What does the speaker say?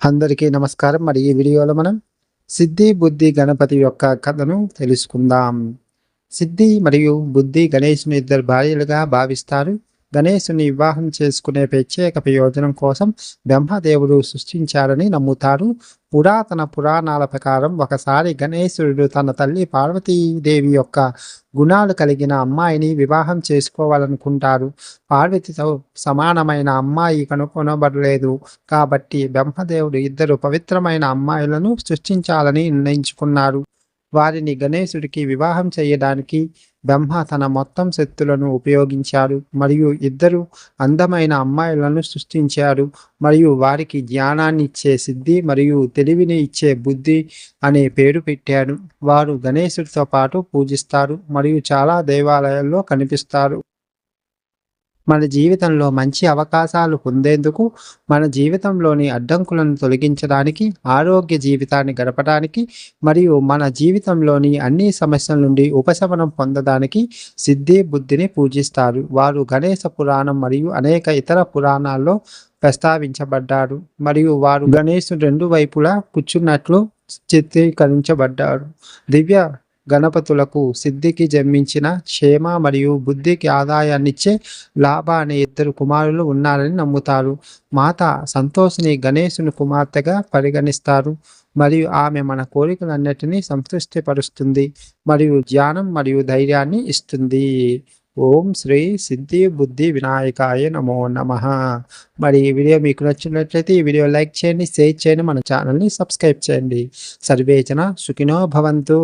అందరికీ నమస్కారం. మరి ఈ వీడియోలో మనం సిద్ధి బుద్ధి గణపతి యొక్క కథను తెలుసుకుందాం. సిద్ధి మరియు బుద్ధి గణేష్ను ఇద్దరు భార్యలుగా భావిస్తారు. గణేశుని వివాహం చేసుకునే ప్రత్యేక ప్రయోజనం కోసం బ్రహ్మదేవుడు సృష్టించారని నమ్ముతారు. పురాతన పురాణాల ప్రకారం ఒకసారి గణేశుడు తన తల్లి పార్వతీదేవి యొక్క గుణాలు కలిగిన అమ్మాయిని వివాహం చేసుకోవాలనుకుంటారు. పార్వతితో సమానమైన అమ్మాయి కనుగొనబడలేదు. కాబట్టి బ్రహ్మదేవుడు ఇద్దరు పవిత్రమైన అమ్మాయిలను సృష్టించాలని నిర్ణయించుకున్నారు. వారిని గణేశుడికి వివాహం చేయడానికి బ్రహ్మ తన మొత్తం శక్తులను ఉపయోగించాడు. మరియు ఇద్దరు అందమైన అమ్మాయిలను సృష్టించాడు. మరియు వారికి జ్ఞానాన్ని ఇచ్చే సిద్ధి మరియు తెలివిని ఇచ్చే బుద్ధి అనే పేరు పెట్టాడు. వారు గణేశుడితో పాటు పూజిస్తారు. మరియు చాలా దేవాలయాల్లో కనిపిస్తారు. మన జీవితంలో మంచి అవకాశాలు పొందేందుకు మన జీవితంలోని అడ్డంకులను తొలగించడానికి ఆరోగ్య జీవితాన్ని గడపడానికి మరియు మన జీవితంలోని అన్ని సమస్యల నుండి ఉపశమనం పొందడానికి సిద్ధి బుద్ధిని పూజిస్తారు. వారు గణేశ పురాణం మరియు అనేక ఇతర పురాణాల్లో ప్రస్తావించబడ్డారు మరియు వారు గణేశుడు రెండు వైపులా కూర్చున్నట్లు చిత్రీకరించబడ్డారు. దివ్య గణపతులకు సిద్ధికి జన్మించిన క్షేమ మరియు బుద్ధికి ఆదాయాన్నిచ్చే లాభ అనే ఇద్దరు కుమారులు ఉన్నారని నమ్ముతారు. మాత సంతోష్ని గణేశుని కుమార్తెగా పరిగణిస్తారు. మరియు ఆమె మన కోరికలన్నిటినీ సంతృష్టిపరుస్తుంది. మరియు ధ్యానం మరియు ధైర్యాన్ని ఇస్తుంది. ఓం శ్రీ సిద్ధి బుద్ధి వినాయకాయ నమో నమ. మరి ఈ వీడియో మీకు నచ్చినట్లయితే ఈ వీడియో లైక్ చేయండి షేర్ చేయండి మన ఛానల్ని సబ్స్క్రైబ్ చేయండి. సర్వేచన సుఖినో భవంతు.